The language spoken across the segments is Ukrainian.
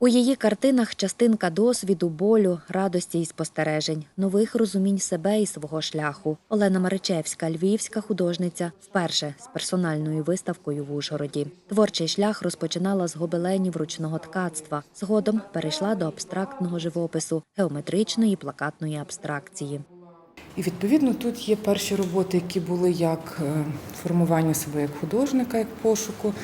У її картинах частинка досвіду, болю, радості і спостережень, нових розумінь себе і свого шляху. Олена Маричевська, львівська художниця, вперше з персональною виставкою в Ужгороді. Творчий шлях розпочинала з гобеленів ручного ткацтва. Згодом перейшла до абстрактного живопису, геометричної плакатної абстракції. І відповідно тут є перші роботи, які були як е, формування себе як художника, як пошуку.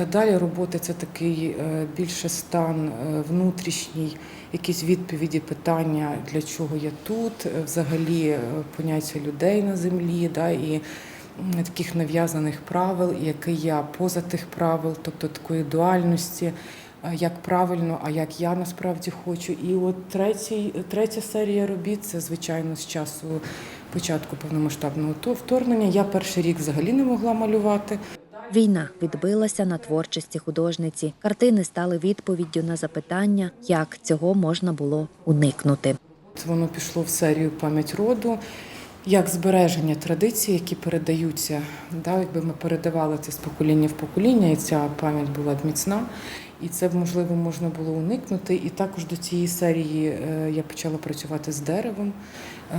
Е, Далі роботи це такий е, більше стан внутрішній, якісь відповіді, питання, для чого я тут, взагалі поняття людей на землі, да, і таких нав'язаних правил, який я поза тих правил, тобто такої дуальності. Е, Як правильно, а як я насправді хочу. І от третій, третя серія робіт це, звичайно, з часу початку повномасштабного то- вторгнення. Я перший рік взагалі не могла малювати. Війна відбилася на творчості художниці. Картини стали відповіддю на запитання, як цього можна було уникнути. Воно пішло в серію пам'ять роду. Як збереження традицій, які передаються, да, якби ми передавали це з покоління в покоління, і ця пам'ять була б міцна, і це можливо можна було уникнути. І також до цієї серії е, я почала працювати з деревом.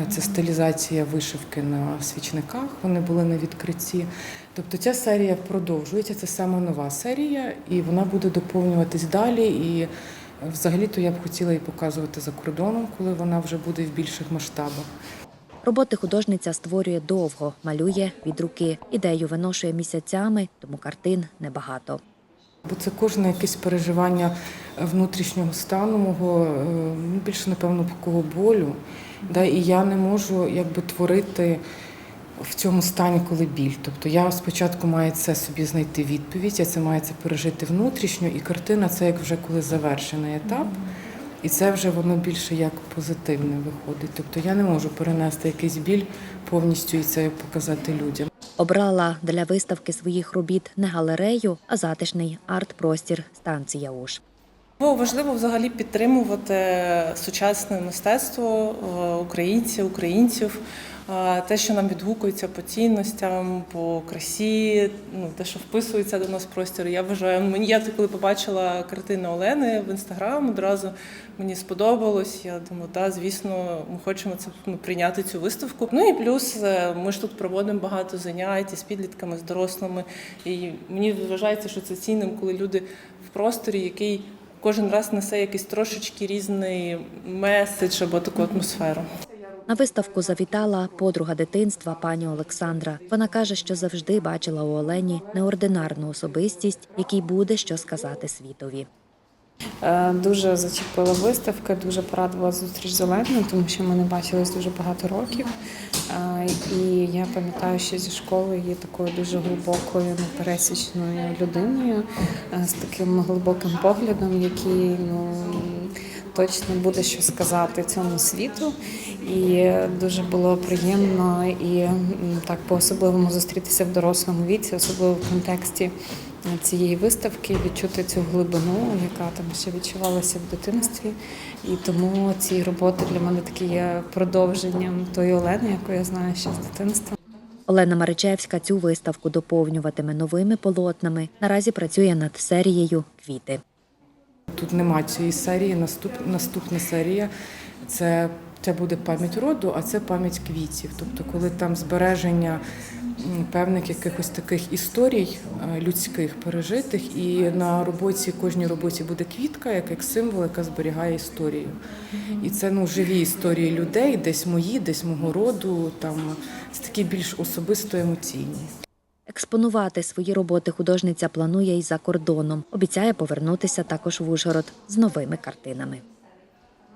Е, Це стилізація вишивки на свічниках. Вони були на відкритті. Тобто ця серія продовжується. Це саме нова серія, і вона буде доповнюватись далі. І е, взагалі-то я б хотіла її показувати за кордоном, коли вона вже буде в більших масштабах. Роботи художниця створює довго, малює від руки. Ідею виношує місяцями, тому картин небагато. Бо це кожне якесь переживання внутрішнього стану мого, е, ну, більше, напевно, такого болю. І я не можу якби творити в цьому стані, коли біль. Тобто я спочатку маю це собі знайти відповідь, я це маю це пережити внутрішньо, і картина це як вже коли завершений етап. І це вже воно більше як позитивне виходить. Тобто я не можу перенести якийсь біль повністю і це показати людям. Обрала для виставки своїх робіт не галерею, а затишний арт-простір станція Уж. Бо важливо взагалі підтримувати сучасне мистецтво е, українців, українців, те, що нам відгукується по цінностям, по красі, ну те, що вписується до нас в простір. Я вважаю, мені я коли побачила картини Олени в інстаграм, одразу мені сподобалось. Я думаю, да, звісно, ми хочемо це ну, прийняти цю виставку. Ну і плюс е, ми ж тут проводимо багато занять з підлітками, з дорослими. І мені вважається, що це цінним, коли люди в просторі, який кожен раз несе якийсь трошечки різний меседж або таку атмосферу. На виставку завітала подруга дитинства пані Олександра. Вона каже, що завжди бачила у Олені неординарну особистість, якій буде що сказати світові. Е, Дуже зачепила виставка, дуже порадувала зустріч з Оленою, тому що ми не бачились дуже багато років. Е, І я пам'ятаю, що зі школи є такою дуже глибокою, непересічною людиною е, з таким глибоким поглядом, який ну точно буде що сказати цьому світу. І дуже було приємно і так по-особливому зустрітися в дорослому віці, особливо в контексті цієї виставки, відчути цю глибину, яка там ще відчувалася в дитинстві. І тому ці роботи для мене такі є продовженням тої Олени, яку я знаю ще з дитинства. Олена Маричевська цю виставку доповнюватиме новими полотнами. Наразі працює над серією Квіти. Тут нема цієї серії. Наступ, наступна серія це, це буде пам'ять роду, а це пам'ять квітів. Тобто, коли там збереження певних якихось таких історій е, людських пережитих, і на роботі кожній роботі буде квітка, як, як символ, яка зберігає історію. І це ну живі історії людей, десь мої, десь мого роду, там це такі більш особисто емоційні. Експонувати свої роботи художниця планує і за кордоном. Обіцяє повернутися також в Ужгород з новими картинами.